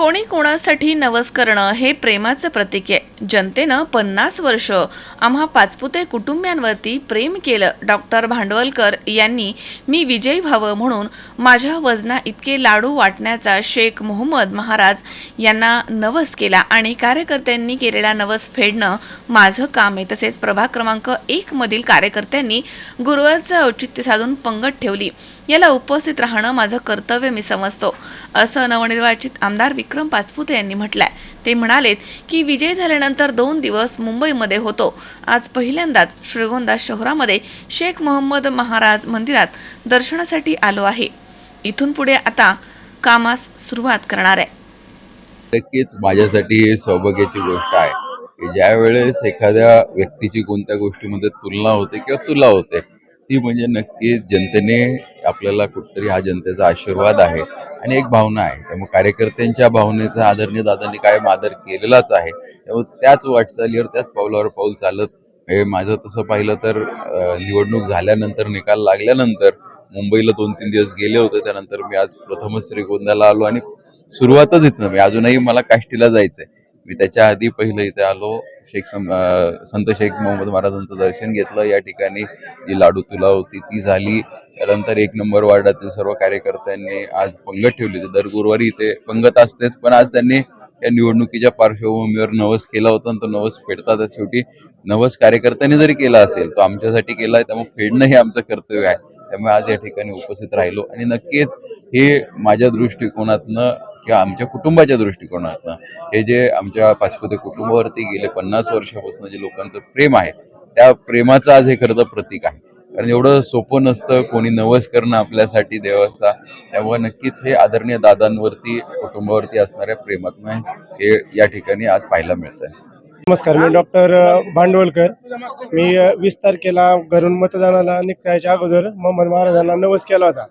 कोणी कोणासाठी नवस करणं हे प्रेमाचं प्रतीक आहे. जनतेनं पन्नास वर्ष आम्हा पाचपुते कुटुंबियांवरती प्रेम केलं. डॉक्टर भांडवलकर यांनी मी विजयी व्हावं म्हणून माझ्या वजना इतके लाडू वाटण्याचा शेख मोहम्मद महाराज यांना नवस केला आणि कार्यकर्त्यांनी केलेला नवस फेडणं माझं काम आहे. तसेच प्रभाग क्रमांक एकमधील कार्यकर्त्यांनी गुरुवारचं औचित्य साधून पंगत ठेवली. याला उपस्थित राहणं माझं कर्तव्य मी समजतो. असं नवनिर्वाचित आमदार विक्रम पाचपुते यांनी म्हटलंय. ते म्हणालेत की विजय झाल्यानंतर दोन दिवस मुंबईमध्ये होतो. आज पहिल्यांदाच श्रीगोंदा शहरामध्ये शेख मोहम्मद महाराज मंदिरात दर्शनासाठी आलो आहे. इथून पुढे आता कामास सुरुवात करणार आहे. नक्कीच माझ्यासाठी ही सौभाग्याची गोष्ट आहे की ज्या वेळेस एखाद्या व्यक्तीची कोणत्या गोष्टीमध्ये तुलना होते किंवा तुला होते ती म्हणजे नक्कीच जनतेने आपल्याला कुठतरी हा जनतेचा आशीर्वाद आहे आणि एक भावना आहे. त्यामुळे कार्यकर्त्यांच्या भावनेचा आदरणीय दादांनी कायम आदर केलेलाच आहे. त्यामुळे त्याच वाटचालीवर त्याच पावलावर पाऊल चालत हे माझं तसं पाहिलं तर निवडणूक झाल्यानंतर निकाल लागल्यानंतर मुंबईला दोन तीन दिवस गेले होते. त्यानंतर मी आज प्रथमच श्रीगोंद्याला आलो आणि सुरुवातच इथनं मी अजूनही मला काष्टीला जायचंय. मी त्याच्या आधी पहिलं इथे आलो. शेख सम संत शेख मोहम्मद महाराजांचं दर्शन घेतलं. या ठिकाणी जी लाडू तुला होती ती झाली. त्यानंतर एक नंबर वार्डातील सर्व कार्यकर्त्यांनी आज पंगत ठेवली. होती दर गुरुवारी इथे पंगत असतेच. पण आज त्यांनी या निवडणुकीच्या पार्श्वभूमीवर नवस केला होता आणि तो नवस फेडतात. शेवटी नवस कार्यकर्त्यांनी जरी केला असेल तो आमच्यासाठी केला आहे. त्यामुळे फेडणं हे आमचं कर्तव्य आहे. त्यामुळे आज या ठिकाणी उपस्थित राहिलो. आणि नक्कीच हे माझ्या दृष्टिकोनातनं किंवा आमच्या कुटुंबाच्या दृष्टिकोनातनं हे जे आमच्या पाचपुते कुटुंबावरती गेले पन्नास वर्षापासून जे लोकांचं प्रेम आहे त्या प्रेमाचं आज हे खरं तर प्रतीक आहे. कारण एवढं सोपं नसतं कोणी नवस करणं आपल्यासाठी देवाचा. त्यामुळे नक्कीच हे आदरणीय दादांवरती कुटुंबावरती असणाऱ्या प्रेमातनं हे या ठिकाणी आज पाहायला मिळतंय. नमस्कार मी डॉक्टर भांडवलकर. मी वीस तारखेला घरून मतदानाला निघायच्या अगोदर मोहम्मद महाराजांना नवस केला होता.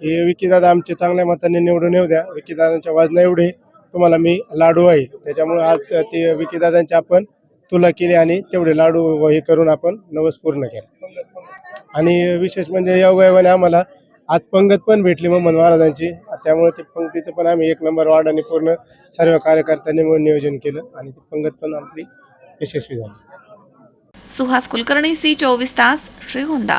की विकीदादा आमचे चांगल्या मताने निवडून येऊ द्या. विकीदादांच्या वाजना एवढे तुम्हाला मी लाडू आहे. त्याच्यामुळे आज ते विकीदादांची आपण तुला केली आणि तेवढे लाडू हे करून आपण नवस पूर्ण केला. आणि विशेष म्हणजे योगायोगाने आम्हाला आज पंगत पण भेटली मोहम्मद महाराजांची. त्यामुळे ते पंक्तीचं पण आम्ही एक नंबर वार्डाने पूर्ण सर्व कार्यकर्त्यांनी मिळून नियोजन केलं आणि ती पंगत पण आपली यशस्वी झाली. सुहास कुलकर्णी सी चोवीस तास श्रीगोंदा.